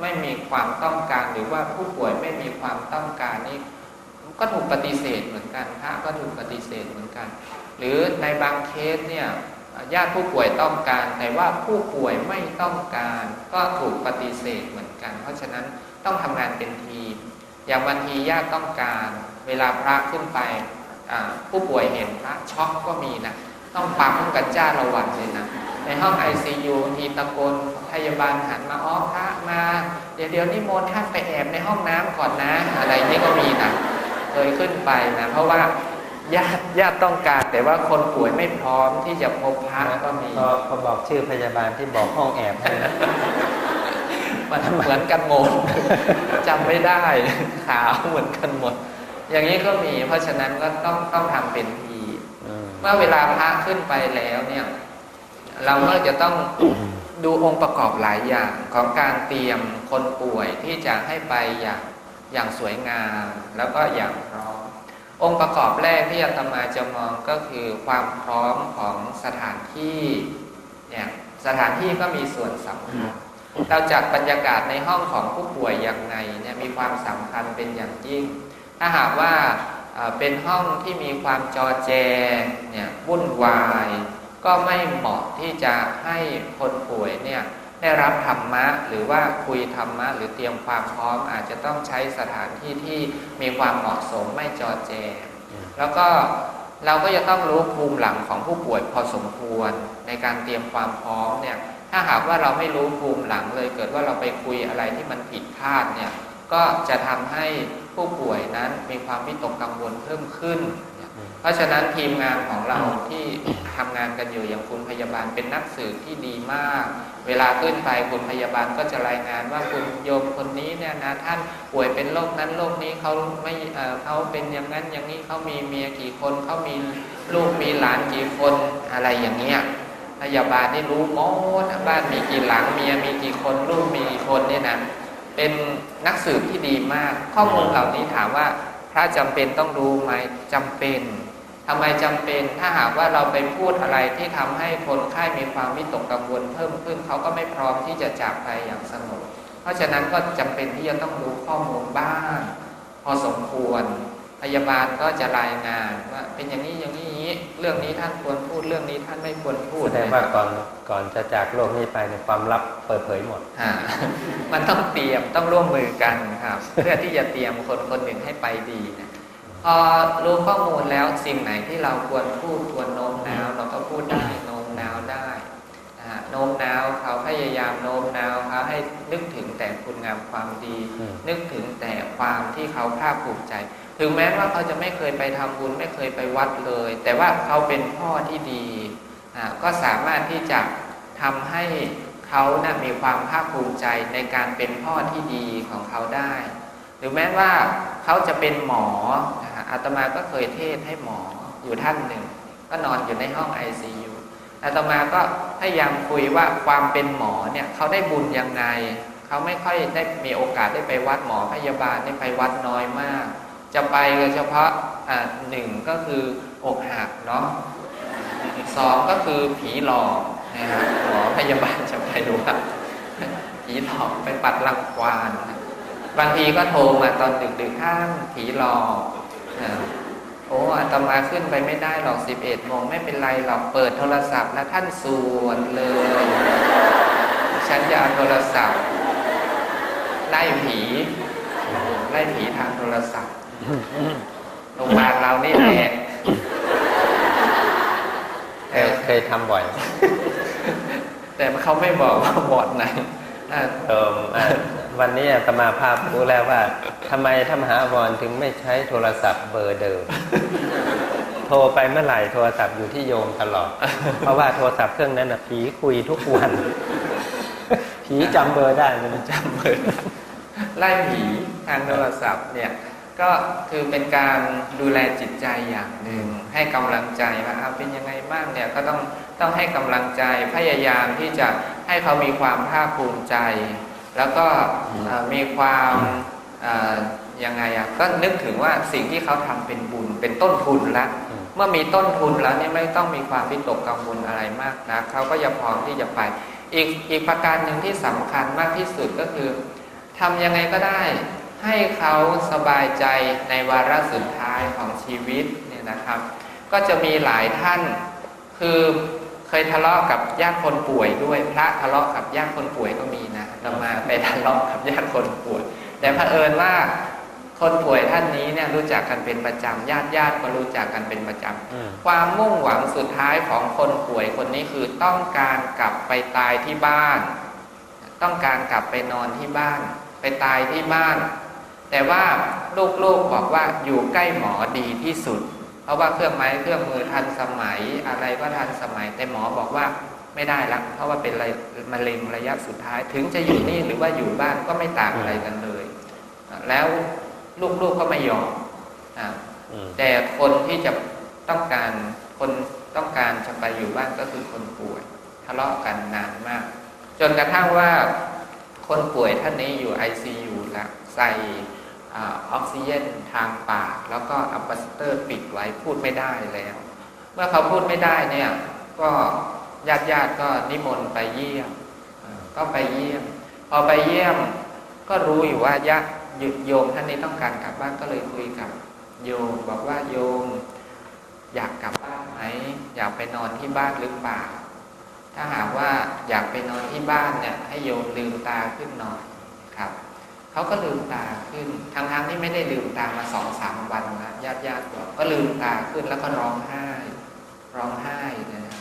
ไม่มีความต้องการหรือว่าผู้ป่วยไม่มีความต้องการนี่ก็ถูกปฏิเสธเหมือนกันพระก็ถูกปฏิเสธเหมือนกัน หรือในบางเคสเนี่ยญาติผู้ป่วยต้องการ แต่ว่าผู้ป่วยไม่ต้องการ ก็ถูกปฏิเสธเหมือนกัน เพราะฉะนั้นต้องทำงานเป็นทีม อย่างบางทีญาติต้องการ เวลาพระขึ้นไปผู้ป่วยเห็นพระช็อกก็มีนะ ต้องปั๊มกันจ้าระวันเลยนะ ในห้อง ICU บางทีตะโกนพยาบาลหันมาอ้อพระมา เดี๋ยวเดี๋ยวนิมนต์ท่านไปแอบในห้องน้ำก่อนนะ อะไรนี่ก็มีนะเคยขึ้นไปนะเพราะว่าญาติญาติต้องการแต่ว่าคนป่วยไม่พร้อมที่จะพบพระก็มีพอพอบอกชื่อพยาบาลที่บอกห้องแอบให้นะมันเหมือนกันหมดจำไม่ได้ขาวเหมือนกันหมด อย่างนี้ก็มีเพราะฉะนั้นก็ต้องต้องทำเป็นทีอืม เมื่อเวลาพระขึ้นไปแล้วเนี่ย เราก็จะต้องดูองค์ประกอบหลายอย่างของการเตรียมคนป่วยที่จะให้ไปอย่างอย่างสวยงามแล้วก็อย่างพร้อม องค์ประกอบแรกที่อาตมาจะมองก็คือความพร้อมของสถานที่เนี่ยสถานที่ก็มีส่วนสำคัญเราจัดบรรยากาศในห้องของผู้ป่วยอย่างไงเนี่ยมีความสำคัญเป็นอย่างยิ่ง ถ้าหากว่า เป็นห้องที่มีความจอแจเนี่ยวุ่นวาย ก็ไม่เหมาะที่จะให้คนป่วยเนี่ยได้รับธรรมะหรือว่าคุยธรรมะ หรือเตรียมความพร้อมอาจจะต้องใช้สถานที่ที่มีความเหมาะสมไม่จอแจ แล้วก็เราก็จะต้องรู้ภูมิหลังของผู้ป่วยพอสมควรในการเตรียมความพร้อมเนี่ยถ้าหากว่าเราไม่รู้ภูมิหลังเลย เกิดว่าเราไปคุยอะไรที่มันผิดพลาดเนี่ย ก็จะทำให้ผู้ป่วยนั้นมีความวิตกกังวลเพิ่มขึ้น เพราะฉะนั้นทีมงานของเราที่ทำงานกันอยู่อย่างคุณพยาบาลเป็นนักสืบที่ดีมาก เวลาขึ้นไปคุณพยาบาลก็จะรายงานว่าคุณโยมคนนี้เนี่ยนะท่านป่วยเป็นโรคนั้นโรคนี้เขาไม่เอ่อเขาเป็นอย่างนั้นอย่างนี้เขามีเมียกี่คนเขามีลูกมีหลานกี่คนอะไรอย่างเงี้ยพยาบาลนี่รู้หมดบ้านมีกี่หลังเมียมีกี่คนลูกมีกี่คนเนี่ยนะ เป็นนักสืบที่ดีมาก ข้อมูลเหล่านี้ถามว่าพระจำเป็นต้องรู้ไหมจำเป็นทำไมจำเป็นถ้าหากว่าเราไปพูดอะไรที่ทำให้คนไข้มีความวิตกกังวลเพิ่มขึ้นเขาก็ไม่พร้อมที่จะจากไปอย่างสงบเพราะฉะนั้นก็จำเป็นที่จะต้องรู้ข้อมูลบ้าง พอสมควรพยาบาลก็จะรายงานว่าเป็นอย่างนี้อย่างนี้ เรื่องนี้ท่านควรพูดเรื่องนี้ท่านไม่ควรพูดแสดงว่าก่อนก่อนจะจากโลกนี้ไปในยความลับเปิดเผยหมดอ่ามันต้องเตรียมต้องร่วมมือกันครับ เพื่อที่จะเตรียมคนคนหนึ่งให้ไปดีนะพอรู้ข้อมูลแล้วสิ่งไหนที่เราควรพูดควรโน้มน้าวเราก็พูดได้โน้มน้าวได้นะฮะโน้มน้าวเขาพยายามโน้มน้าวเขาให้นึกถึงแต่คุณงามความดีอืมนึกถึงแต่ความที่เขาภาคภูมิใจ ถึงแม้ว่าเขาจะไม่เคยไปทำบุญไม่เคยไปวัดเลย แต่ว่าเขาเป็นพ่อที่ดีก็สามารถที่จะทำให้เขานะมีความภาคภูมิใจในการเป็นพ่อที่ดีของเขาได้ หรือแม้ว่าเขาจะเป็นหมออาตมาก็เคยเทศให้หมออยู่ท่านหนึ่ง ก็นอนอยู่ในห้อง ICU อาตมาก็พยายามคุยว่าความเป็นหมอเนี่ยเขาได้บุญยังไง เขาไม่ค่อยได้มีโอกาสได้ไปวัดหมอพยาบาลได้ไปวัดน้อยมาก จะไปก็เฉพาะอ่าหนึ่งก็คืออกหักเนาะสองก็คือผีหลอกนะฮะหมอพยาบาลจะไปดูว่าผีหลอกไปปัดรังควานบางทีก็โทรมาตอนดึกๆท่านผีหลอกโอ้อาตมาขึ้นไปไม่ได้หรอกสิบเอ็ดโมงไม่เป็นไรหรอกเปิดโทรศัพท์แล้วท่านสวดเลย ฉันจะเอาโทรศัพท์ไล่ผีไล่ผีทางโทรศัพท์ โรงพยาบาลเรานี่แหละเออเคยทำบ่อย แต่เขาไม่บอกว่าบอดไหนอ่าเอออะวันนี้อาตมาภาพรู้แล้วว่าทำไมท่านมหาอวรถึงไม่ใช้โทรศัพท์เบอร์เดิม โทรไปเมื่อไหร่โทรศัพท์อยู่ที่โยมตลอด เพราะว่าโทรศัพท์เครื่องนั้นน่ะผีคุยทุกวัน ผีจำเบอร์ได้มันจำเบอร์ได้ไล่ผีทางโทรศัพท์เนี่ย ก็คือเป็นการดูแลจิตใจอย่างหนึ่ง ให้กำลังใจว่าเอาเป็นยังไงบ้างเนี่ยก็ต้องต้องให้กำลังใจพยายามที่จะให้เขามีความภาคภูมิใจ แล้วก็มีความยังไงอะก็นึกถึงว่าสิ่งที่เขาทำเป็นบุญเป็นต้นทุนละเมื่อมีต้นทุนแล้วเนี่ยไม่ต้องมีความวิตกกังวลอะไรมากนะเขาก็จะพร้อมที่จะไป อีกอีกประการหนึ่งที่สำคัญมากที่สุดก็คือทำยังไงก็ได้ ให้เขาสบายใจในวาระสุดท้ายของชีวิตเนี่ยนะครับ ก็จะมีหลายท่านคือเคยทะเลาะกับญาติคนป่วยด้วย พระทะเลาะกับญาติคนป่วยก็มีนะอาตมาไปทะเลาะกับญาติคนป่วย แต่เผอิญว่าคนป่วยท่านนี้เนี่ยรู้จักกันเป็นประจำญาติญาติก็รู้จักกันเป็นประจำอืมความมุ่งหวังสุดท้ายของคนป่วยคนนี้คือต้องการกลับไปตายที่บ้าน ต้องการกลับไปนอนที่บ้าน ไปตายที่บ้าน แต่ว่าลูกๆบอกว่าอยู่ใกล้หมอดีที่สุด เพราะว่าเครื่องไม้เครื่องมือทันสมัยอะไรก็ทันสมัย แต่หมอบอกว่าไม่ได้ละเพราะว่าเป็นระมะเร็งระยะสุดท้าย ถึงจะอยู่นี่หรือว่าอยู่บ้านก็ไม่ต่างอะไรกันเลย แล้วลูกๆก็ไม่ยอมอ่าอืมแต่คนที่จะต้องการคนต้องการจะไปอยู่บ้านก็คือคนป่วยทะเลาะกันนานมาก จนกระทั่งว่าคนป่วยท่านนี้อยู่ ICU แล้ว ใส่ออกซิเจนทางปาก แล้วก็อัปสเตอร์ปิดไว้พูดไม่ได้แล้ว เมื่อเขาพูดไม่ได้เนี่ยก็ญาติญาติๆก็นิมนต์ไปเยี่ยม ก็ไปเยี่ยม พอไปเยี่ยมก็รู้อยู่ว่าญาติโยมท่านนี้ต้องการกลับบ้านก็เลยคุยกับโยมบอกว่าโยมอยากกลับบ้านไหมอยากไปนอนที่บ้านหรือเปล่าถ้าหากว่าอยากไปนอนที่บ้านเนี่ยให้โยมลืมตาขึ้นหน่อย เขาก็ลืมตาขึ้นทั้งๆที่ไม่ได้ลืมตามาสองสามวันนะญาติญาติๆบอกก็ลืมตาขึ้นแล้วก็ร้องไห้ ร้องไห้นะ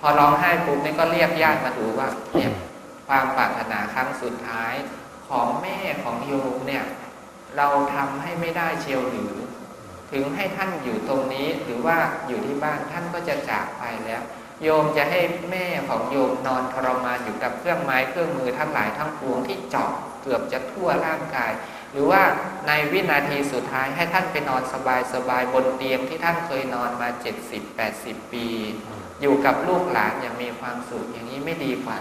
พอร้องไห้ปุ๊บนี่ก็เรียกญาติมาดูว่าเนี่ยความปรารถนาครั้งสุดท้ายของแม่ของโยมเนี่ย เราทำให้ไม่ได้เชียวหรือ ถึงให้ท่านอยู่ตรงนี้หรือว่าอยู่ที่บ้านท่านก็จะจากไปแล้ว โยมจะให้แม่ของโยมนอนทรมานอยู่กับเครื่องไม้เครื่องมือทั้งหลายทั้งปวงที่เจาะ กือบจะทั่วร่างกาย หรือว่าในวินาทีสุดท้ายให้ท่านไปนอนสบายๆบนเตียงที่ท่านเคยนอนมา 70-80 ปี อยู่กับลูกหลานอย่างมีความสุขอย่างนี้ไม่ดีกว่า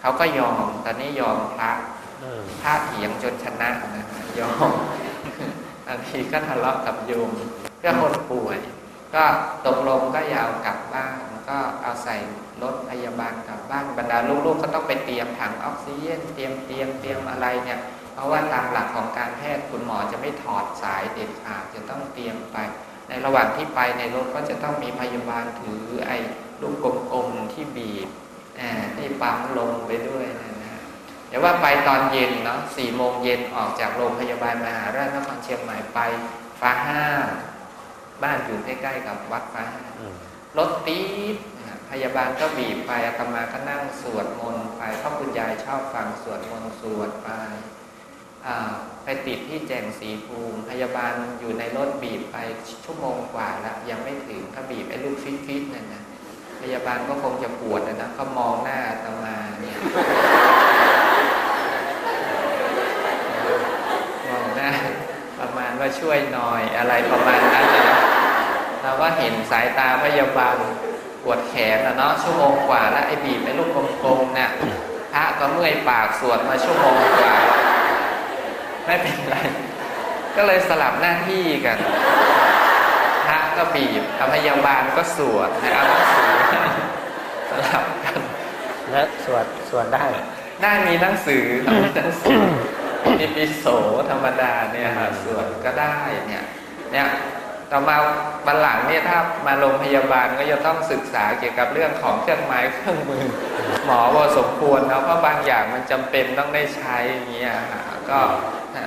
เขาก็ยอมตอนนี้ยอมพระอืมพระเถียงจนชนะนะฮะยอมบางทีก็ทะเลาะกับโยมเพื่อคนป่วย ก็ตกลงก็อยาวกลับบ้าน ก็เอาใส่รถพยาบาลกลับบ้านบรรดาลูกๆก็ต้องไปเตรียมถังออกซิเจนเตรียมเตรียมเตรียมอะไรเนี่ย เพราะว่าตามหลักของการแพทย์คุณหมอจะไม่ถอดสายเด็ดขาดจะต้องเตรียมไป ในระหว่างที่ไปในรถก็จะต้องมีพยาบาลถือไอ้ลูกกลมๆที่บีบอ่าที่ปั๊มลงไปด้วยนะนะเดี๋ยวว่าไปตอนเย็นเนาะสี่โมงเย็นออกจากโรงพยาบาลมหาราชนครเชียงใหม่ไปฟ้าห้าบ้านอยู่ใกล้ๆกับวัดฟ้าห้า รถตีดพยาบาลก็บีบไปอาตมาก็นั่งสวดมนต์ไปพราะคุณยายชอบฟังสวดมนต์สวดไปไปติดที่แจงสีภูมิ พยาบาลอยู่ในรถบีบไปชั่วโมงกว่าแล้วยังไม่ถึงก็บีบไอ้ลูกฟิตๆนั่นนะพยาบาลก็คงจะปวดนะนะก็มองหน้าอาตมาเนี่ยมองหน้าประมาณว่าช่วยหน่อยอะไรประมาณนั้นนะ เราก็เห็นสายตาพยาบาลปวดแขนนะเนาะชั่วโมงกว่าแล้วไอ้บีบไอ้ลูกกลมๆเนี่ยพระก็เมื่อยปากสวดมาชั่วโมงกว่าไม่เป็นไร ก็เลยสลับหน้าที่กัน พระก็บีบกับพยาบาลก็สวดให้เอาหนังสือสลับกัน และสวดสวดได้ได้มีหนังสือครับมีหนังสือมีปิโสธรรมดาเนี่ยค่ะสวดก็ได้เนี่ยเนี่ย ต่อมาบันหลังเนี่ยถ้ามาโรงพยาบาลก็จะต้องศึกษาเกี่ยวกับเรื่องของเครื่องไม้เครื่องมือ หมอพอสมควรนะเพราะบางอย่างมันจำเป็นต้องได้ใช้อย่างเงี้ยค่ะก็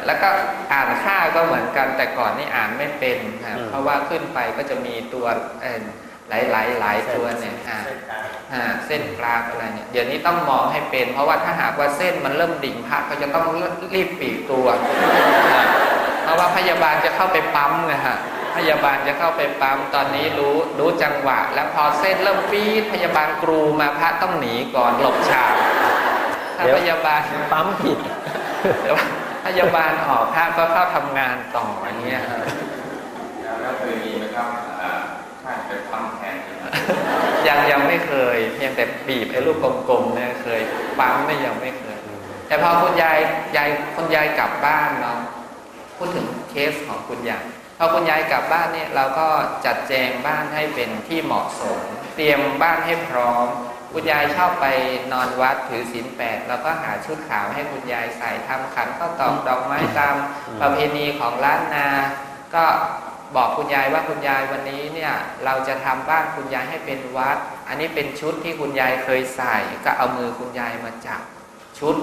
แล้วก็อ่านค่าก็เหมือนกันแต่ก่อนนี่อ่านไม่เป็นนะอืมเพราะว่าขึ้นไปก็จะมีตัวเอ่อหลายหลายๆหลายตัวเนี่ยอ่าอ่าเส้นกราฟอะไรเนี่ยเดี๋ยวนี้ต้องมองให้เป็น เพราะว่าถ้าหากว่าเส้นมันเริ่มดิ่งพระเขาจะต้องรีบปีกตัวอ่าเพราะว่าพยาบาลจะเข้าไปปั๊มนะฮะ พยาบาลจะเข้าไปปั๊มตอนนี้รู้รู้จังหวะ แล้วพอเส้นเริ่มปีดพยาบาลกรูมาพระต้องหนีก่อนหลบฉากถ้าเดี๋ยวพยาบาลปั๊มผิดเดี๋ยวพยาบาลออกพระก็เข้าทำงานต่ออย่างเงี้ยฮะแล้วเคยมีไหมครับอ่าท่านเป็นปั๊มแทนยังยังไม่เคย เพียงแต่บีบไอ้ลูกกลมๆเนี่ยเคยปั๊มไม่ยังไม่เคย แต่พอคุณยายยายคุณยายกลับบ้านเนาะพูดถึงเคสของคุณยาย พอคุณยายกลับบ้านเนี่ยเราก็จัดแจงบ้านให้เป็นที่เหมาะสม เตรียมบ้านให้พร้อม คุณยายชอบไปนอนวัดถือศีลแปดเราก็หาชุดขาวให้คุณยายใส่ทำขันข้าวตอกดอกไม้ตามอืมประเพณีของล้านนา ก็บอกคุณยายว่าคุณยายวันนี้เนี่ยเราจะทำบ้านคุณยายให้เป็นวัด อันนี้เป็นชุดที่คุณยายเคยใส่ ก็เอามือคุณยายมาจับ ชุด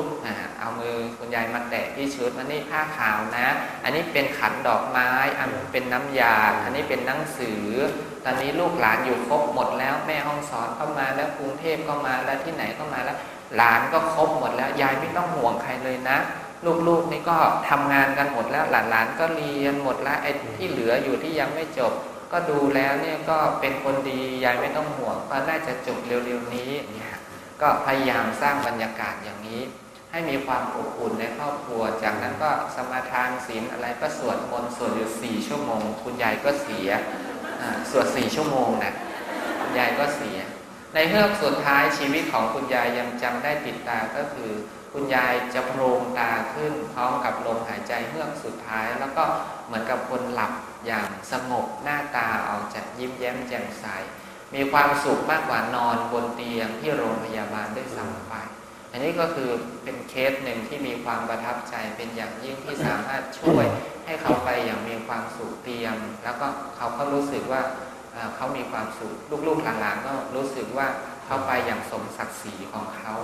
เอามือคุณยายมาแตะที่ชุดอันนี้ผ้าขาวนะ อันนี้เป็นขันดอกไม้ อันนี้เป็นน้ำยา อันนี้เป็นหนังสือ ตอนนี้ลูกหลานอยู่ครบหมดแล้วแม่ห้องสอนก็มาแล้วกรุงเทพก็มาแล้วที่ไหนก็มาแล้ว หลานก็ครบหมดแล้วยายไม่ต้องห่วงใครเลยนะ ลูกๆนี่ก็ทำงานกันหมดแล้วหลานๆก็เรียนหมดแล้วไอ้ที่เหลืออยู่ที่ยังไม่จบ ก็ดูแล้วเนี่ยก็เป็นคนดียายไม่ต้องห่วงก็น่าจะจบเร็วๆนี้เนี่ย ก็พยายามสร้างบรรยากาศอย่างนี้ ให้มีความอบอุ่นในครอบครัว จากนั้นก็สมาทานศีลอะไรก็สวดมนต์สวดอยู่สี่ชั่วโมง คุณยายก็เสียสวดสี่ชั่วโมงนะคุณยายก็เสีย ในเฮือกสุดท้ายชีวิตของคุณยายยังจำได้ติดตาก็คือ คุณยายจะโพรงตาขึ้นพร้อมกับลมหายใจเฮือกสุดท้าย แล้วก็เหมือนกับคนหลับอย่างสงบหน้าตาออกจากยิ้มแย้มแจ่มใส มีความสุขมากกว่านอนบนเตียงที่โรงพยาบาลด้วยซ้ำไป อันนี้ก็คือเป็นเคสหนึ่งที่มีความประทับใจเป็นอย่างยิ่งที่สามารถช่วยให้เขาไปอย่างมีความสุขเตรียมแล้วก็เขาก็รู้สึกว่าเขามีความสุขลูกๆหลานๆก็รู้สึกว่าเขาไปอย่างสมศักดิ์ศรีของเขา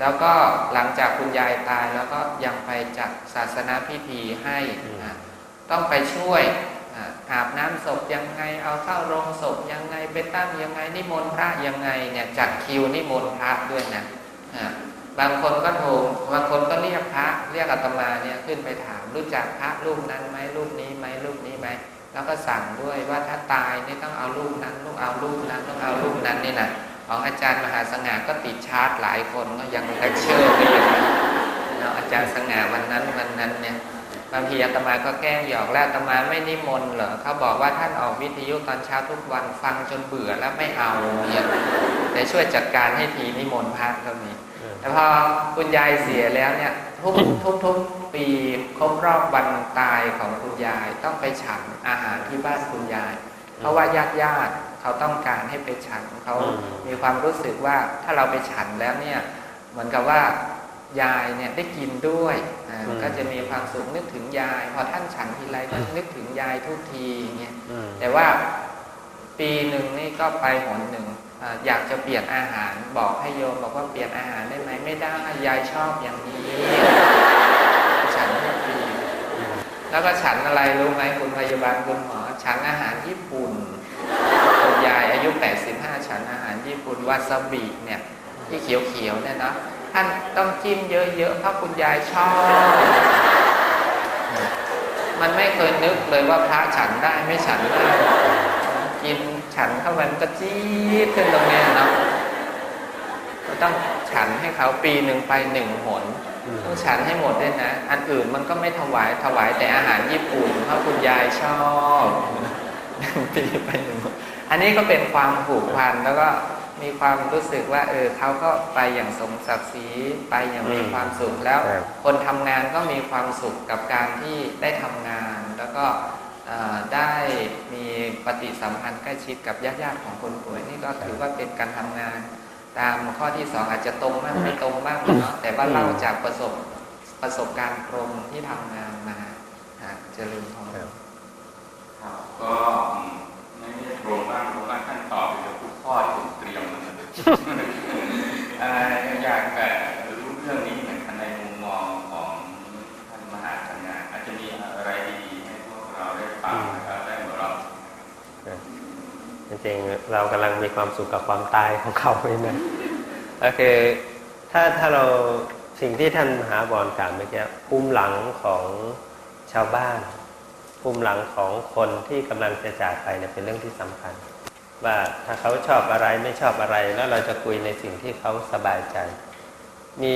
แล้วก็หลังจากคุณยายตายแล้วก็ยังไปจัดศาสนาพิธีให้ ต้องไปช่วย อาบน้ำศพยังไง เอาเข้าโรงศพยังไงไปตั้งยังไงนิมนต์พระยังไงเนี่ยจัดคิวนิมนต์พระด้วยนะอะบางคนก็โทรบางคนก็เรียกพระเรียกอาตมาเนี่ยขึ้นไปถามรู้จักพระรูปนั้นไหมรูปนี้ไหมรูปนี้ไหมแล้วก็สั่งด้วยว่าถ้าตายนี่ต้องเอารูปนั้นต้องเอารูปนั้นต้องเอารูปนั้นนี่นะของอาจารย์มหาสง่าก็ติดชาร์จหลายคนก็ยังเลคเชอร์ไปอยู่เนาอาจารย์สง่าวันนั้นวันนั้นเนี่ย บางทีอาตมาก็แกล้งหยอกแล้วอาตมาไม่นิมนต์เหรอเขาบอกว่าท่านออกวิทยุตอนเช้าทุกวันฟังจนเบื่อแล้วไม่เอาเนี่ยแต่ช่วยจัดการให้ทีนิมนต์พระก็มีแต่พอคุณยายเสียแล้วเนี่ยทุกทุกทุกปีครบรอบวันตายของคุณยายต้องไปฉันอาหารที่บ้านคุณยาย เพราะว่าญาติญาติๆเขาต้องการให้ไปฉันเขาอืมมีความรู้สึกว่าถ้าเราไปฉันแล้วเนี่ยเหมือนกับว่ายายเนี่ยได้กินด้วยอ่า ก็จะมีความสุขนึกถึงยาย พอท่านฉันทีไรก็นึกถึงยายทุกทีอย่างเงี้ยอืมแต่ว่าปีหนึ่งนี่ก็ไปหนหนึ่งอ่าอยากจะเปลี่ยนอาหารบอกให้โยมบอกว่าเปลี่ยนอาหารได้ไหมไม่ได้ยายชอบอย่างนี้ฉันทุกปีแล้วก็ฉันอะไรรู้ไหมคุณพยาบาลคุณหมอฉันอาหารญี่ปุ่นคุณยายอายุ 85 ฉันอาหารญี่ปุ่นวาซาบิเนี่ยที่เขียวๆเนี่ยเนาะ ท่านต้องจิ้มเยอะๆเพราะคุณยายชอบ มันไม่เคยนึกเลยว่าพระฉันได้ไม่ฉันได้กินฉันเข้าไปมันก็จี๊ดขึ้นตรงเนี้ยเนาะก็ต้องฉันให้เขาปีหนึ่งไปหนึ่งหนอืมต้องฉันให้หมดด้วยนะ อันอื่นมันก็ไม่ถวายถวายแต่อาหารญี่ปุ่นเพราะคุณยายชอบปีไปหนึ่งอันนี้ก็เป็นความผูกพันแล้วก็ มีความรู้สึกว่า เออเขาก็ไปอย่างสมศักดิ์ศรีไปอย่างมีความสุขแล้วครับคนทำงานก็มีความสุขกับการที่ได้ทำงาน แล้วก็เอ่อได้มีปฏิสัมพันธ์ใกล้ชิดกับญาติๆของคนป่วยนี่ก็ถือว่าเป็นการทำงาน ตามข้อที่สองอาจจะตรงมากไม่ตรงมากเนาะแต่ว่าเล่าจากประสบประสบการณ์ตรงที่ทำงานมาฮะเจริญพรครับครับก็อืมไม่ได้ตรงบ้างเพราะว่าท่านตอบไปแล้วทุกข้อถูก อ่ออยากแต่รู้เรื่องนี้เหมือนกันในมุมมองของท่านมหาสัญญาอาจจะมีอะไรดีๆให้พวกเราได้ฟังนะครับได้หัวเราะจริงๆเรากำลังมีความสุขกับความตายของเขาเลยนะก็คือถ้าถ้าเราสิ่งที่ท่านมหาบอลกล่าวเมื่อกี้ภูมิหลังของชาวบ้านภูมิหลังของคนที่กำลังจะจากไปเนี่ยเป็นเรื่องที่สำคัญ ว่าถ้าเขาชอบอะไรไม่ชอบอะไร แล้วเราจะคุยในสิ่งที่เขาสบายใจ มี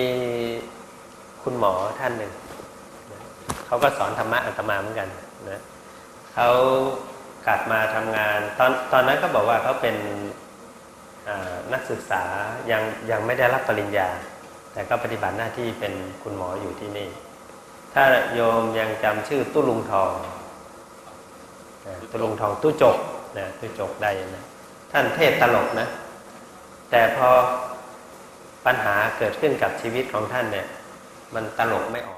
คุณหมอท่านหนึ่งเขาก็สอนธรรมะอาตมาเหมือนกันนะเขากลับมาทำงาน ตอนตอนนั้นก็บอกว่าเขาเป็นนักศึกษายังยังไม่ได้รับปริญญา แต่ก็ปฏิบัติหน้าที่เป็นคุณหมออยู่ที่นี่ ถ้าโยมยังจำชื่อตุ้ลุงทองตุ้ลุงทองตู้จก นะคือจกใดนะท่านเทศตลกนะ แต่พอปัญหาเกิดขึ้นกับชีวิตของท่านเนี่ย มันตลกไม่ออก